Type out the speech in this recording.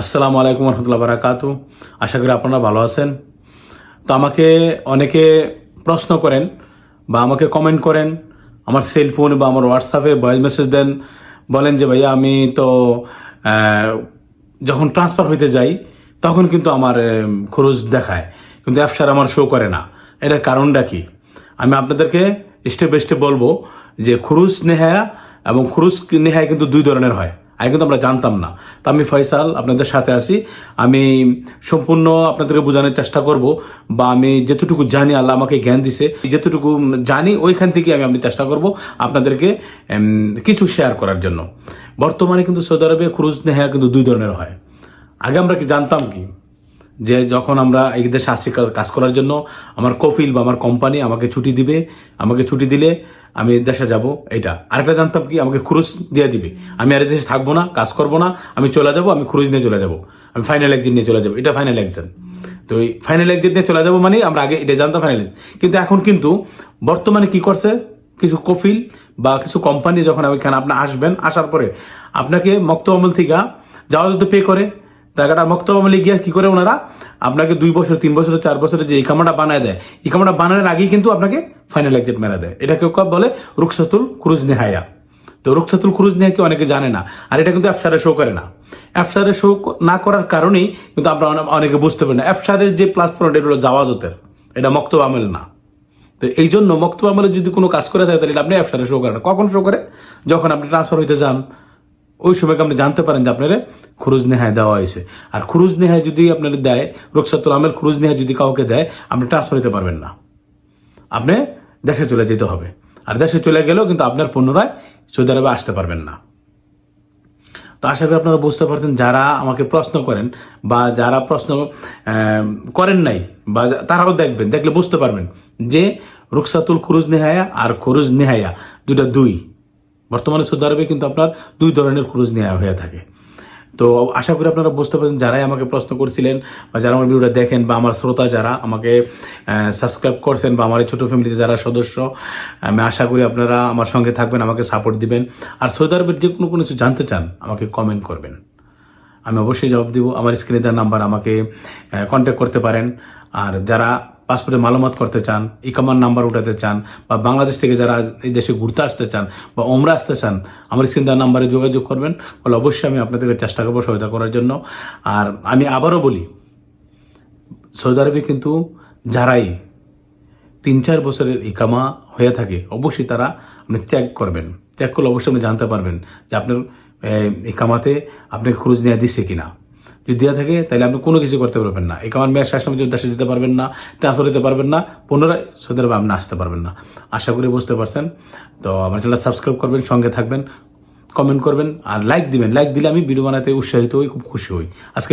আসসালামু আলাইকুম রহমতুল্লাহ বারাকাত আশা করি আপনারা ভালো আছেন। তো আমাকে অনেকে প্রশ্ন করেন বা আমাকে কমেন্ট করেন, আমার সেল ফোন বা আমার হোয়াটসঅ্যাপে ভয়েস মেসেজ দেন, বলেন যে, ভাইয়া, আমি তো যখন ট্রান্সফার হইতে যাই, তখন কিন্তু আমার খরচ দেখায়। কিন্তু অ্যাপসার আমার শো করে না। এটার কারণটা কি? আমি আপনাদেরকে স্টেপ বাই স্টেপ বলব যে খুরুজ নেহায়া এবং খুরুজ নেহায় কিন্তু দুই ধরনের হয়। আগে কিন্তু আমরা জানতাম না। তা আমি ফয়সাল, আপনাদের সাথে আছি। আমি সম্পূর্ণ আপনাদেরকে বোঝানোর চেষ্টা করব বা আমি যেতটুকু জানি, আল্লাহ আমাকে জ্ঞান দিছে যেতটুকু জানি ওইখান থেকে আমি আমি চেষ্টা করব আপনাদেরকে কিছু শেয়ার করার জন্য। বর্তমানে কিন্তু সৌদি আরবে খুরুজ নেহা কিন্তু দুই ধরনের হয়। আগে আমরা কি জানতাম কি? যে যখন আমরা আসছি কা- কাজ করার জন্য আমার কফিল বা আমার কোম্পানি আমাকে ছুটি দিবে, আমাকে ছুটি দিলে আমি দেশে যাব, এটা। আরেকটা জানতাম কি, আমাকে খরচ দিয়ে দিবে। আমি আর দেশে থাকব না, কাজ করব না, আমি চলে যাব, আমি খরচ নিয়ে চলে যাব। আমি ফাইনাল এক্সিট নিয়ে চলে যাব, এটা ফাইনাল এক্সাম তো এই ফাইনাল এক্সিট নিয়ে চলে যাব মানে আমরা আগে এটা জানতাম ফাইনাল কিন্তু এখন কিন্তু বর্তমানে কি করছে, কিছু কফিল বা কিছু কোম্পানি যখন এখানে আপনি আসবেন, আসার পরে আপনাকে মক্ত আমল থেকে যাওয়া যদি পে করে। টাকাটা মক্তব আমলে গিয়ে কি করে ওনারা আপনাকে দুই বছর, তিন বছর, চার বছরের যে ইকামাটা বানায় দেয় ইকামাটা বানানোর আগেই কিন্তু আপনাকে ফাইনাল এক্সিট মেরা দেয়। এটা কেউ কেউ বলে রুকসাতুল খুরুজ নেহায়া। তো রুকসাতুল খুরুজ নেহাকে অনেকে জানে না, আর এটা কিন্তু অ্যাপসারে শো করে না। অ্যাপসারে শো না করার কারণেই কিন্তু আমরা অনেকে বুঝতে পারি না। অ্যাপসারের যে প্ল্যাটফর্ম এটা হলো জাওয়াজতের এটা মক্তব আমল না। তো এই জন্য মক্তব আমলে যদি কোনো কাজ করে থাকে, তাহলে আপনি অ্যাপসারে শো করেন কখন শো করে? যখন আপনি ট্রান্সফার হইতে যান। ওই সময়কে আপনি জানতে পারেন যে আপনার খুরুজ নেহায় দেওয়া হয়েছে। আর খুরুজ নেহায় যদি আপনার দেয় রোকসাতুল আমের খুরুজ নেহায় যদি কাউকে দেয়, আপনি ট্রান্সফার হতে পারবেন না। আপনি দেশে চলে যেতে হবে। আর দেশে চলে গেলেও কিন্তু আপনার পুনরায় সৌদি আরবে আসতে পারবেন না। তো আশা করি আপনারা বুঝতে পারছেন, যারা আমাকে প্রশ্ন করেন বা যারা প্রশ্ন করেন নাই বা তারাও দেখবেন, দেখলে বুঝতে পারবেন যে রুকসাতুল খুরুজ নেহায়া আর খুরুজ নেহায়া দুইটা দুই। বর্তমানে সৌদি আরবে কিন্তু আপনার দুই ধরনের খুরুজ নেওয়া হয়ে থাকে। তো আশা করি আপনারা বুঝতে পারছেন, যারাই আমাকে প্রশ্ন করছিলেন বা যারা আমার ভিডিওটা দেখেন বা আমার শ্রোতা যারা আমাকে সাবস্ক্রাইব করছেন বা আমার এই ছোটো ফ্যামিলিতে যারা সদস্য, আমি আশা করি আপনারা আমার সঙ্গে থাকবেন, আমাকে সাপোর্ট দিবেন। আর সৌদি আরবের যে কোনো কোনো কিছু জানতে চান, আমাকে কমেন্ট করবেন। আমি অবশ্যই জবাব দিব। আমার স্ক্রিনে দেওয়ার নাম্বার আমাকে কন্ট্যাক্ট করতে পারেন। আর যারা পাসপোর্টে মালুমাত করতে চান, ইকামার নাম্বার উঠাতে চান, বা বাংলাদেশ থেকে যারা এই দেশে ঘুরতে আসতে চান বা ওমরা আসতে চান, আমার স্ক্রিন দেওয়ার নাম্বারে যোগাযোগ করবেন। বলে অবশ্যই আমি আপনাদেরকে চেষ্টা করব সহায়তা করার জন্য। আর আমি আবারও বলি, সৌদি আরবে কিন্তু যারাই তিন চার বছরের ইকামা হয়ে থাকে, অবশ্যই তারা আপনি ত্যাগ করবেন। ত্যাগ করলে অবশ্যই আপনি জানতে পারবেন যে আপনার ইকামাতে আপনাকে খরচ নিয়ে দিচ্ছে কিনা। যদি দেওয়া থাকে, তাহলে আপনি কোনো কিছু করতে পারবেন না। ইকামার মেয়াদ শেষ যদি দেশে যেতে পারবেন না, ট্রান্সফার দিতে পারবেন না, পুনরায় সৌদি আপনি আসতে পারবেন না। আশা করি বুঝতে পারছেন। তো আমার চ্যানেল সাবস্ক্রাইব করবেন, সঙ্গে থাকবেন, কমেন্ট করবেন, আর লাইক দিবেন। লাইক দিলে আমি ভিডিও বানাতে উৎসাহিত হই, খুব খুশি হই। আজকে